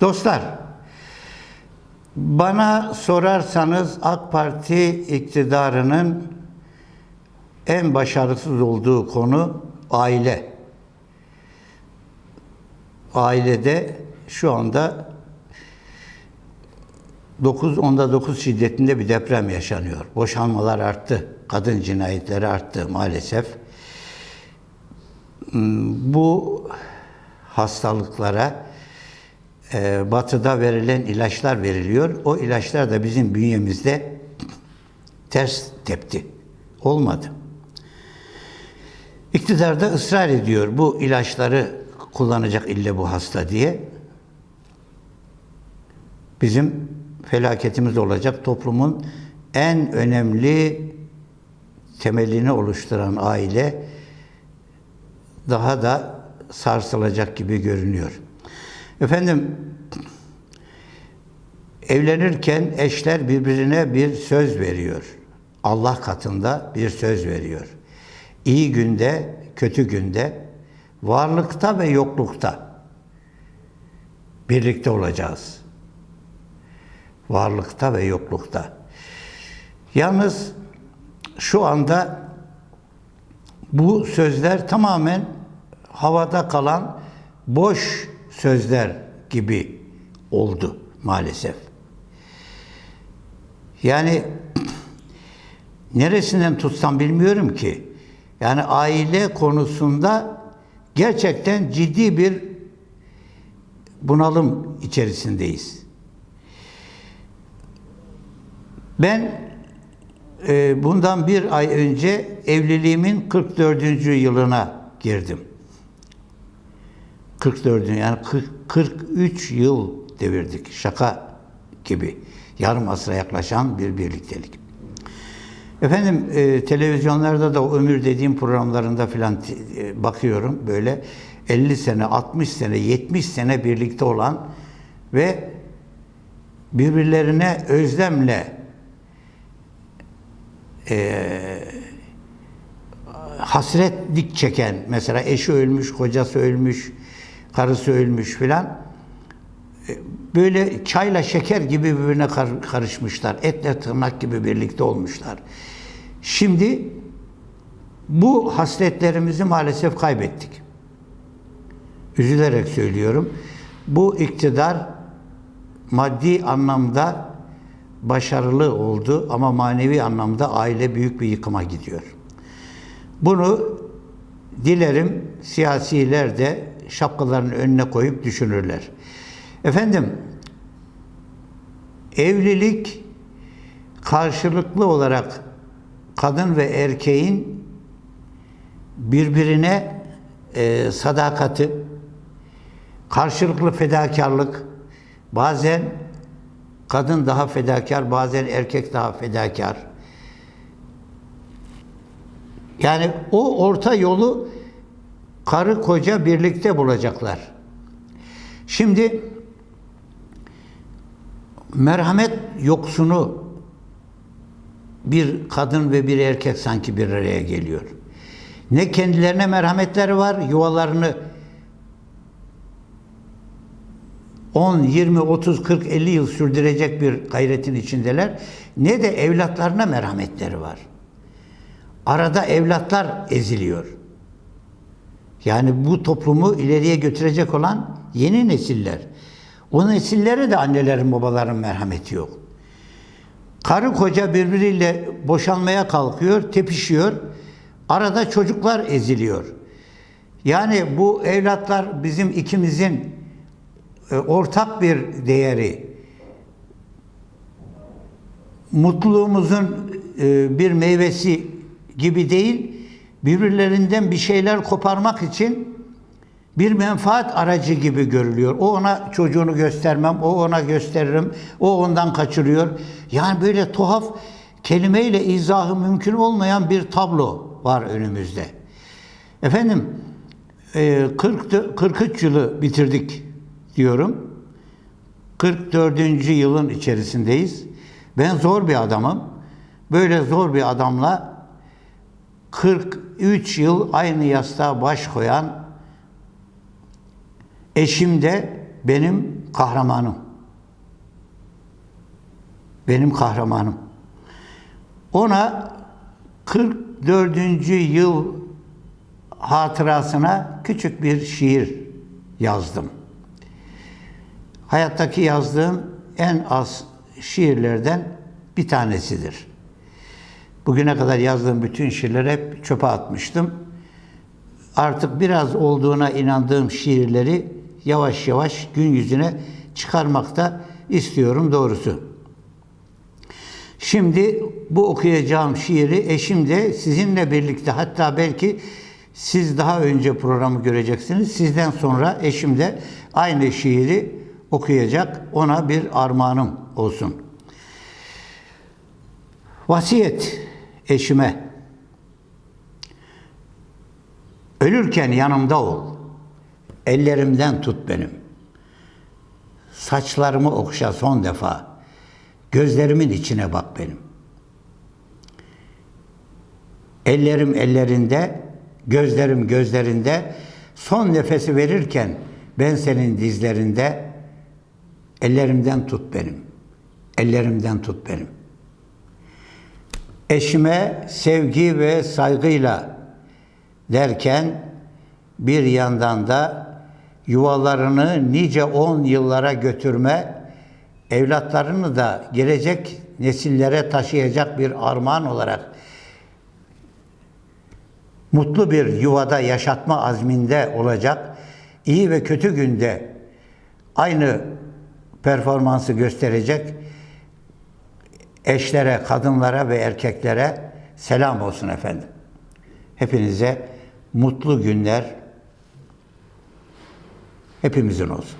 Dostlar, bana sorarsanız AK Parti iktidarının en başarısız olduğu konu aile. Ailede şu anda 9 onda 9 şiddetinde bir deprem yaşanıyor. Boşanmalar arttı. Kadın cinayetleri arttı maalesef. Hmm, Bu hastalıklara e, batıda verilen ilaçlar veriliyor. O ilaçlar da bizim bünyemizde ters tepti. Olmadı. İktidar da ısrar ediyor bu ilaçları kullanacak ille bu hasta diye. Bizim felaketimiz olacak. Toplumun en önemli temelini oluşturan aile daha da sarsılacak gibi görünüyor. Efendim evlenirken eşler birbirine bir söz veriyor. Allah katında bir söz veriyor. İyi günde, kötü günde, varlıkta ve yoklukta birlikte olacağız. Varlıkta ve yoklukta. Yalnız şu anda bu sözler tamamen havada kalan boş sözler gibi oldu maalesef. Yani neresinden tutsam bilmiyorum ki. Yani aile konusunda gerçekten ciddi bir bunalım içerisindeyiz. Ben e, bundan bir ay önce evliliğimin 44. yılına girdim. 44 yani 40, 43 yıl devirdik. Şaka gibi. Yarım asra yaklaşan bir birliktelik. Efendim e, televizyonlarda da o ömür dediğim programlarında filan e, bakıyorum böyle 50 sene, 60 sene, 70 sene birlikte olan ve birbirlerine özlemle e, hasretlik çeken mesela eşi ölmüş, kocası ölmüş, karısı ölmüş filan e, böyle çayla şeker gibi birbirine kar- karışmışlar. Etle tırnak gibi birlikte olmuşlar. Şimdi bu hasletlerimizi maalesef kaybettik. Üzülerek söylüyorum. Bu iktidar maddi anlamda başarılı oldu ama manevi anlamda aile büyük bir yıkıma gidiyor. Bunu dilerim siyasiler de şapkalarının önüne koyup düşünürler. Efendim, evlilik karşılıklı olarak kadın ve erkeğin birbirine e, sadakati, karşılıklı fedakarlık, bazen kadın daha fedakar, bazen erkek daha fedakar. Yani o orta yolu karı koca birlikte bulacaklar. Şimdi merhamet yoksunu bir kadın ve bir erkek sanki bir araya geliyor. Ne kendilerine merhametleri var, yuvalarını 10, 20, 30, 40, 50 yıl sürdürecek bir gayretin içindeler. Ne de evlatlarına merhametleri var. Arada evlatlar eziliyor. Yani bu toplumu ileriye götürecek olan yeni nesiller. O nesillere de annelerin babaların merhameti yok. Karı koca birbiriyle boşanmaya kalkıyor, tepişiyor. Arada çocuklar eziliyor. Yani bu evlatlar bizim ikimizin e, ortak bir değeri. Mutluluğumuzun e, bir meyvesi gibi değil, birbirlerinden bir şeyler koparmak için bir menfaat aracı gibi görülüyor. O ona çocuğunu göstermem, o ona gösteririm, o ondan kaçırıyor. Yani böyle tuhaf kelimeyle izahı mümkün olmayan bir tablo var önümüzde. Efendim, e, 40, 43 yılı bitirdik diyorum. 44. yılın içerisindeyiz. Ben zor bir adamım. Böyle zor bir adamla 43 yıl aynı yastığa baş koyan eşim de benim kahramanım. Benim kahramanım. Ona 44. yıl hatırasına küçük bir şiir yazdım. Hayattaki yazdığım en az şiirlerden bir tanesidir. Bugüne kadar yazdığım bütün şiirleri hep çöpe atmıştım. Artık biraz olduğuna inandığım şiirleri yavaş yavaş gün yüzüne çıkarmakta istiyorum doğrusu. Şimdi bu okuyacağım şiiri eşim de sizinle birlikte hatta belki siz daha önce programı göreceksiniz. Sizden sonra eşim de aynı şiiri okuyacak. Ona bir armağanım olsun. Vasiyet eşime. Ölürken yanımda ol. Ellerimden tut benim. Saçlarımı okşa son defa. Gözlerimin içine bak benim. Ellerim ellerinde, gözlerim gözlerinde. Son nefesi verirken ben senin dizlerinde ellerimden tut benim. Ellerimden tut benim. Eşime sevgi ve saygıyla derken bir yandan da yuvalarını nice on yıllara götürme, evlatlarını da gelecek nesillere taşıyacak bir armağan olarak mutlu bir yuvada yaşatma azminde olacak, iyi ve kötü günde aynı performansı gösterecek eşlere, kadınlara ve erkeklere selam olsun efendim. Hepinize mutlu günler hepimizin olsun.